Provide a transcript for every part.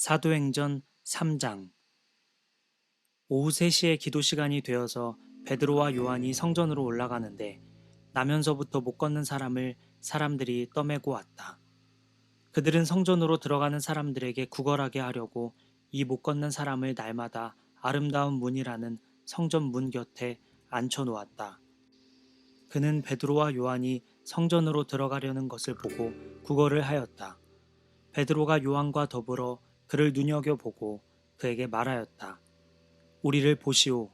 사도행전 3장 오후 3시에 기도 시간이 되어서 베드로와 요한이 성전으로 올라가는데 나면서부터 못 걷는 사람을 사람들이 떠매고 왔다. 그들은 성전으로 들어가는 사람들에게 구걸하게 하려고 이 못 걷는 사람을 날마다 아름다운 문이라는 성전 문 곁에 앉혀 놓았다. 그는 베드로와 요한이 성전으로 들어가려는 것을 보고 구걸을 하였다. 베드로가 요한과 더불어 그를 눈여겨보고 그에게 말하였다. 우리를 보시오.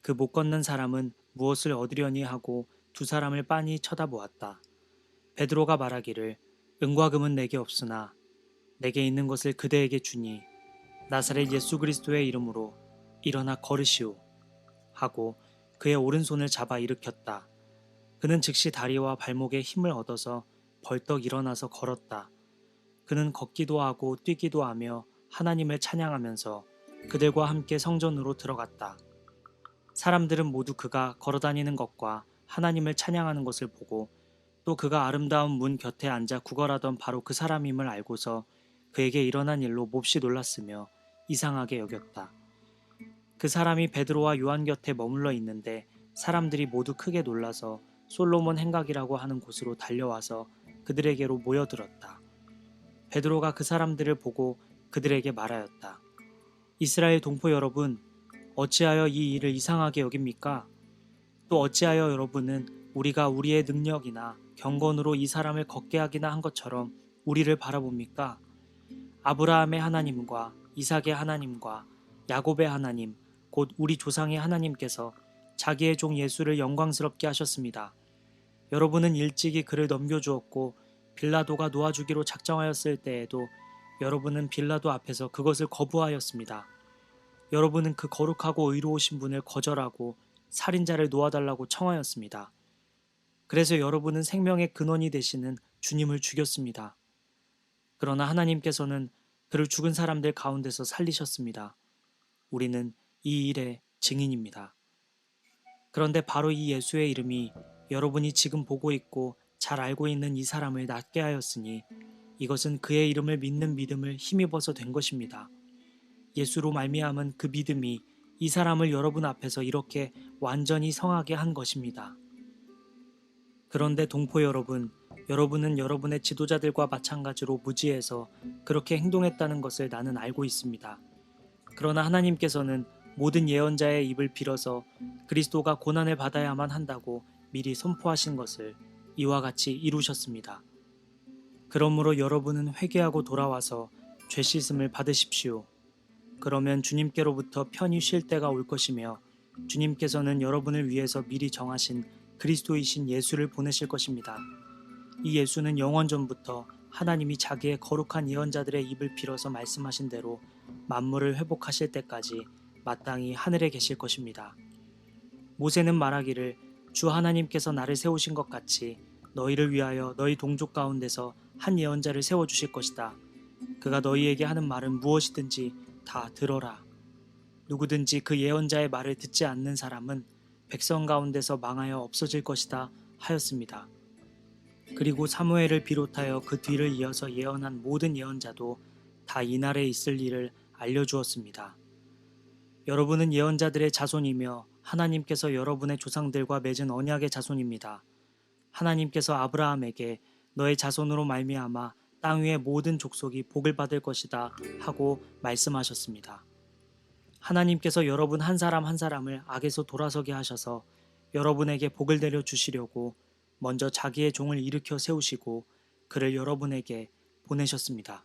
그 못 걷는 사람은 무엇을 얻으려니 하고 두 사람을 빤히 쳐다보았다. 베드로가 말하기를 은과 금은 내게 없으나 내게 있는 것을 그대에게 주니 나사렛 예수 그리스도의 이름으로 일어나 걸으시오. 하고 그의 오른손을 잡아 일으켰다. 그는 즉시 다리와 발목에 힘을 얻어서 벌떡 일어나서 걸었다. 그는 걷기도 하고 뛰기도 하며 하나님을 찬양하면서 그들과 함께 성전으로 들어갔다. 사람들은 모두 그가 걸어다니는 것과 하나님을 찬양하는 것을 보고 또 그가 아름다운 문 곁에 앉아 구걸하던 바로 그 사람임을 알고서 그에게 일어난 일로 몹시 놀랐으며 이상하게 여겼다. 그 사람이 베드로와 요한 곁에 머물러 있는데 사람들이 모두 크게 놀라서 솔로몬 행각이라고 하는 곳으로 달려와서 그들에게로 모여들었다. 베드로가 그 사람들을 보고 그들에게 말하였다. 이스라엘 동포 여러분, 어찌하여 이 일을 이상하게 여깁니까? 또 어찌하여 여러분은 우리가 우리의 능력이나 경건으로 이 사람을 걷게 하기나 한 것처럼 우리를 바라봅니까? 아브라함의 하나님과 이삭의 하나님과 야곱의 하나님, 곧 우리 조상의 하나님께서 자기의 종 예수를 영광스럽게 하셨습니다. 여러분은 일찍이 그를 넘겨주었고 빌라도가 놓아주기로 작정하였을 때에도 여러분은 빌라도 앞에서 그것을 거부하였습니다. 여러분은 그 거룩하고 의로우신 분을 거절하고 살인자를 놓아달라고 청하였습니다. 그래서 여러분은 생명의 근원이 되시는 주님을 죽였습니다. 그러나 하나님께서는 그를 죽은 사람들 가운데서 살리셨습니다. 우리는 이 일의 증인입니다. 그런데 바로 이 예수의 이름이 여러분이 지금 보고 있고 잘 알고 있는 이 사람을 낫게 하였으니 이것은 그의 이름을 믿는 믿음을 힘입어서 된 것입니다. 예수로 말미암은 그 믿음이 이 사람을 여러분 앞에서 이렇게 완전히 성하게 한 것입니다. 그런데 동포 여러분, 여러분은 여러분의 지도자들과 마찬가지로 무지해서 그렇게 행동했다는 것을 나는 알고 있습니다. 그러나 하나님께서는 모든 예언자의 입을 빌어서 그리스도가 고난을 받아야만 한다고 미리 선포하신 것을 이와 같이 이루셨습니다. 그러므로 여러분은 회개하고 돌아와서 죄 씻음을 받으십시오. 그러면 주님께로부터 편히 쉴 때가 올 것이며 주님께서는 여러분을 위해서 미리 정하신 그리스도이신 예수를 보내실 것입니다. 이 예수는 영원 전부터 하나님이 자기의 거룩한 예언자들의 입을 빌어서 말씀하신 대로 만물을 회복하실 때까지 마땅히 하늘에 계실 것입니다. 모세는 말하기를 주 하나님께서 나를 세우신 것 같이 너희를 위하여 너희 동족 가운데서 한 예언자를 세워 주실 것이다. 그가 너희에게 하는 말은 무엇이든지 다 들어라. 누구든지 그 예언자의 말을 듣지 않는 사람은 백성 가운데서 망하여 없어질 것이다 하였습니다. 그리고 사무엘을 비롯하여 그 뒤를 이어서 예언한 모든 예언자도 다 이날에 있을 일을 알려주었습니다. 여러분은 예언자들의 자손이며 하나님께서 여러분의 조상들과 맺은 언약의 자손입니다. 하나님께서 아브라함에게 너의 자손으로 말미암아 땅 위의 모든 족속이 복을 받을 것이다 하고 말씀하셨습니다. 하나님께서 여러분 한 사람 한 사람을 악에서 돌아서게 하셔서 여러분에게 복을 내려 주시려고 먼저 자기의 종을 일으켜 세우시고 그를 여러분에게 보내셨습니다.